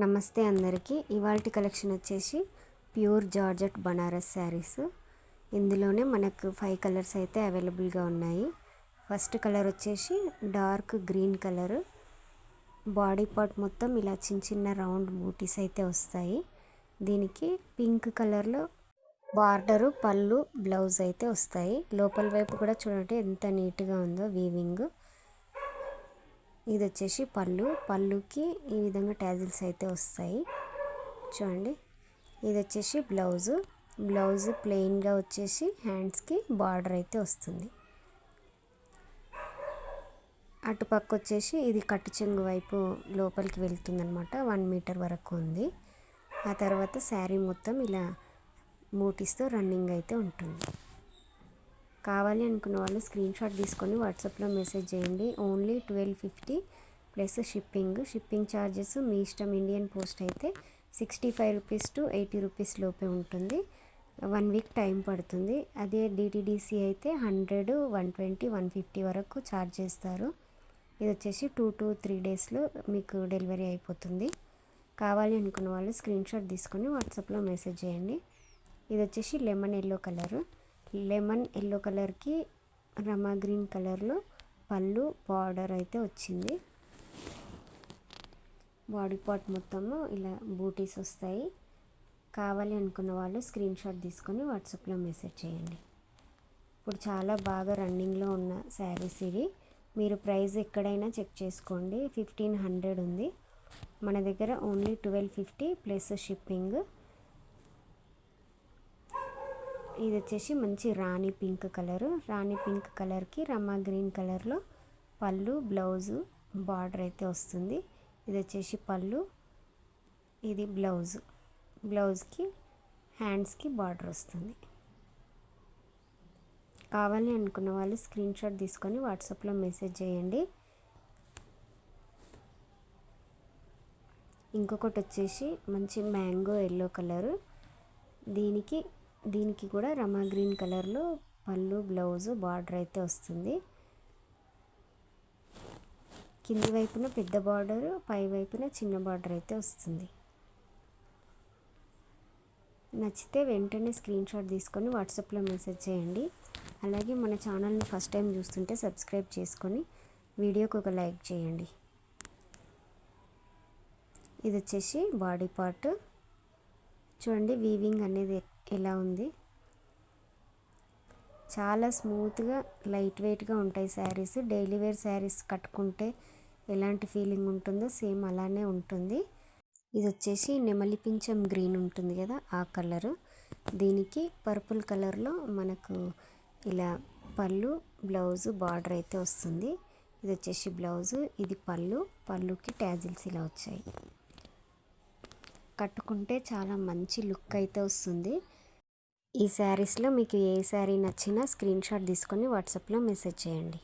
నమస్తే అందరికీ. ఇవాల్టి కలెక్షన్ వచ్చేసి ప్యూర్ జార్జెట్ బనారస్ శారీస్. ఇందులోనే మనకు ఫైవ్ కలర్స్ అయితే అవైలబుల్గా ఉన్నాయి. ఫస్ట్ కలర్ వచ్చేసి dark green colour. Body part మొత్తం ఇలా చిన్న చిన్న రౌండ్ బూటీస్ అయితే వస్తాయి. దీనికి పింక్ కలర్లో బార్డరు పళ్ళు బ్లౌజ్ అయితే వస్తాయి. లోపల వైపు కూడా చూడండి ఎంత నీట్గా ఉందో వీవింగ్. ఇది వచ్చేసి పళ్ళు. పళ్ళుకి ఈ విధంగా ట్యాజిల్స్ అయితే వస్తాయి. చూడండి. ఇది వచ్చేసి బ్లౌజు. బ్లౌజ్ ప్లెయిన్గా వచ్చేసి హ్యాండ్స్కి బార్డర్ అయితే వస్తుంది. అటుపక్క వచ్చేసి ఇది కట్టు చెంగు వైపు లోపలికి వెళ్తుందనమాట వన్ మీటర్ వరకు ఉంది. ఆ తర్వాత శారీ మొత్తం ఇలా మూటిస్తూ రన్నింగ్ అయితే ఉంటుంది. కావాలి అనుకున్న వాళ్ళు స్క్రీన్ షాట్ తీసుకొని వాట్సాప్లో మెసేజ్ చేయండి. Only twelve fifty plus shipping. Shipping charges మీ ఇష్టం ఇండియన్ పోస్ట్ అయితే sixty five rupees to eighty rupees లోపే ఉంటుంది. వన్ వీక్ టైం పడుతుంది. అదే డిటీడీసీ అయితే hundred one twenty one fifty వరకు ఛార్జ్ చేస్తారు. ఇది వచ్చేసి టూ టు త్రీ డేస్లో మీకు డెలివరీ అయిపోతుంది. కావాలి అనుకున్న వాళ్ళు స్క్రీన్ షాట్ తీసుకొని వాట్సాప్లో మెసేజ్ చేయండి. ఇది వచ్చేసి lemon yellow colour. Lemon yellow కలర్కి రమా గ్రీన్ కలర్లో పళ్ళు బార్డర్ అయితే వచ్చింది. బాడీ పార్ట్ మొత్తము ఇలా బూటీస్ వస్తాయి. కావాలి అనుకున్న వాళ్ళు స్క్రీన్ షాట్ తీసుకొని వాట్సాప్లో మెసేజ్ చేయండి. ఇప్పుడు చాలా బాగా రన్నింగ్లో ఉన్న శారీస్ ఇవి. మీరు ప్రైస్ ఎక్కడైనా చెక్ చేసుకోండి. ఫిఫ్టీన్ హండ్రెడ్ ఉంది. మన దగ్గర only twelve fifty plus shipping. ఇది వచ్చేసి మంచి rani pink colour. Rani pink కలర్కి రమా గ్రీన్ కలర్లో పళ్ళు బ్లౌజు బార్డర్ అయితే వస్తుంది. ఇది వచ్చేసి పళ్ళు ఇది బ్లౌజు. బ్లౌజ్కి హ్యాండ్స్కి బార్డర్ వస్తుంది. కావాలి అనుకున్న వాళ్ళు స్క్రీన్ షాట్ తీసుకొని వాట్సాప్లో మెసేజ్ చేయండి. ఇంకొకటి వచ్చేసి మంచి మ్యాంగో ఎల్లో కలరు. దీనికి దీనికి కూడా రమా గ్రీన్ కలర్లో పళ్ళు బ్లౌజు బార్డర్ అయితే వస్తుంది. కింది వైపున పెద్ద బార్డరు పై వైపున చిన్న బార్డర్ అయితే వస్తుంది. నచ్చితే వెంటనే స్క్రీన్ షాట్ తీసుకొని వాట్సాప్లో మెసేజ్ చేయండి. అలాగే మన ఛానల్ని ఫస్ట్ టైం చూస్తుంటే సబ్స్క్రైబ్ చేసుకొని వీడియోకి ఒక లైక్ చేయండి. ఇది వచ్చేసి బాడీ పార్ట్. చూడండి వీవింగ్ అనేది ఎలా ఉంది? చాలా స్మూత్గా లైట్ వెయిట్గా ఉంటాయి శారీస్. డైలీ వేర్ శారీస్ కట్టుకుంటే ఎలాంటి ఫీలింగ్ ఉంటుందో సేమ్ అలానే ఉంటుంది. ఇది వచ్చేసి నెమలి పింఛం గ్రీన్ ఉంటుంది కదా ఆ కలరు. దీనికి పర్పుల్ కలర్లో మనకు ఇలా పళ్ళు బ్లౌజు బార్డర్ అయితే వస్తుంది. ఇది వచ్చేసి బ్లౌజు ఇది పళ్ళు. పళ్ళుకి ట్యాజిల్స్ ఇలా వచ్చాయి. కట్టుకుంటే చాలా మంచి లుక్ అయితే వస్తుంది. ఈ శారీస్లో మీకు ఏ శారీ నచ్చినా స్క్రీన్ షాట్ తీసుకొని వాట్సాప్లో మెసేజ్ చేయండి.